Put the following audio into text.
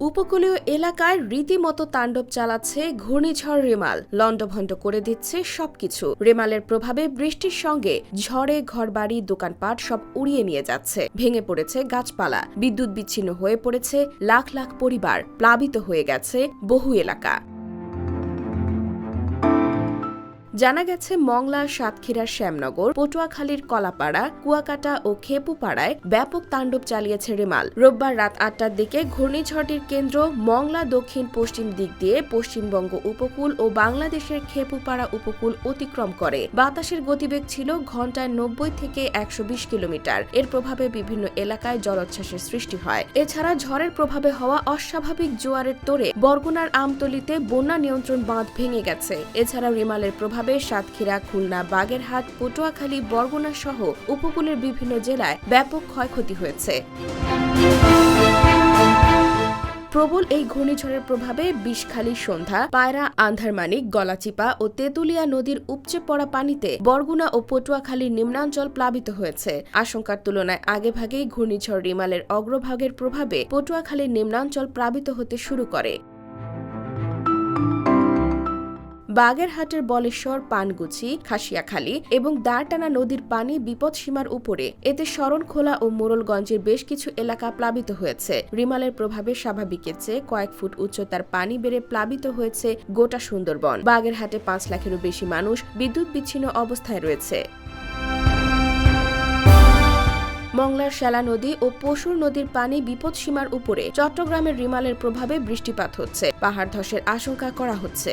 উপকূলীয় এলাকায় রীতিমতো তাণ্ডব চালাচ্ছে ঘূর্ণিঝড় রেমাল। লণ্ডভণ্ড করে দিচ্ছে সবকিছু। রেমালের প্রভাবে বৃষ্টির সঙ্গে ঝড়ে ঘরবাড়ি, দোকানপাট সব উড়িয়ে নিয়ে যাচ্ছে। ভেঙে পড়েছে গাছপালা। বিদ্যুৎ বিচ্ছিন্ন হয়ে পড়েছে লাখ লাখ পরিবার। প্লাবিত হয়ে গেছে বহু এলাকা। জানা গেছে, মংলা সাতক্ষীরার শ্যামনগর, পটুয়াখালীর কলাপাড়া, কুয়াকাটা ও খেপুপাড়ায় ব্যাপক তাণ্ডব চালিয়েছে রেমাল। রোববার রাত আটটার দিকে ঘূর্ণিঝড়টির কেন্দ্র মংলা দক্ষিণ পশ্চিম দিক দিয়ে পশ্চিমবঙ্গ উপকূল ও বাংলাদেশের খেপুপাড়া উপকূল অতিক্রম করে। বাতাসের গতিবেগ ছিল ঘন্টায় নব্বই থেকে একশো বিশ কিলোমিটার। এর প্রভাবে বিভিন্ন এলাকায় জলোচ্ছ্বাসের সৃষ্টি হয়। এছাড়া ঝড়ের প্রভাবে হওয়া অস্বাভাবিক জোয়ারের তোরে বরগুনার আমতলিতে বন্যা নিয়ন্ত্রণ বাঁধ ভেঙে গেছে। এছাড়া রিমালের প্রভাবে সাতক্ষীরা, খুলনা, বাগেরহাট, পটুয়াখালী, বরগুনা সহ উপকূলের বিভিন্ন জেলায় ব্যাপক ক্ষয়ক্ষতি হয়েছে। প্রবল এই ঘূর্ণিঝড়ের প্রভাবে বিষখালী, সন্ধ্যা, পায়রা, আন্ধারমানিক, গলাচিপা ও তেতুলিয়া নদীর উপচে পড়া পানিতে বরগুনা ও পটুয়াখালীর নিম্নাঞ্চল প্লাবিত হয়েছে। আশঙ্কার তুলনায় আগেভাগেই ঘূর্ণিঝড় রিমালের অগ্রভাগের প্রভাবে পটুয়াখালীর নিম্নাঞ্চল প্লাবিত হতে শুরু করে। বাগেরহাটের বলেশ্বর পানগুছি খাসিয়াখালী এবং দাঁড়টানা নদীর পানি বিপদসীমার উপরে। এতে শরণখোলা ও মোরলগঞ্জের বেশ কিছু এলাকা প্লাবিত হয়েছে। রিমালের প্রভাবে স্বাভাবিকের চেয়ে কয়েক ফুট উচ্চতার পানি বেড়ে প্লাবিত হয়েছে গোটা সুন্দরবন। বাগেরহাটে পাঁচ লাখেরও বেশি মানুষ বিদ্যুৎ বিচ্ছিন্ন অবস্থায় রয়েছে। মংলার শ্যালা নদী ও পশুর নদীর পানি বিপদসীমার উপরে। চট্টগ্রামের রিমালের প্রভাবে বৃষ্টিপাত হচ্ছে। পাহাড় ধসের আশঙ্কা করা হচ্ছে।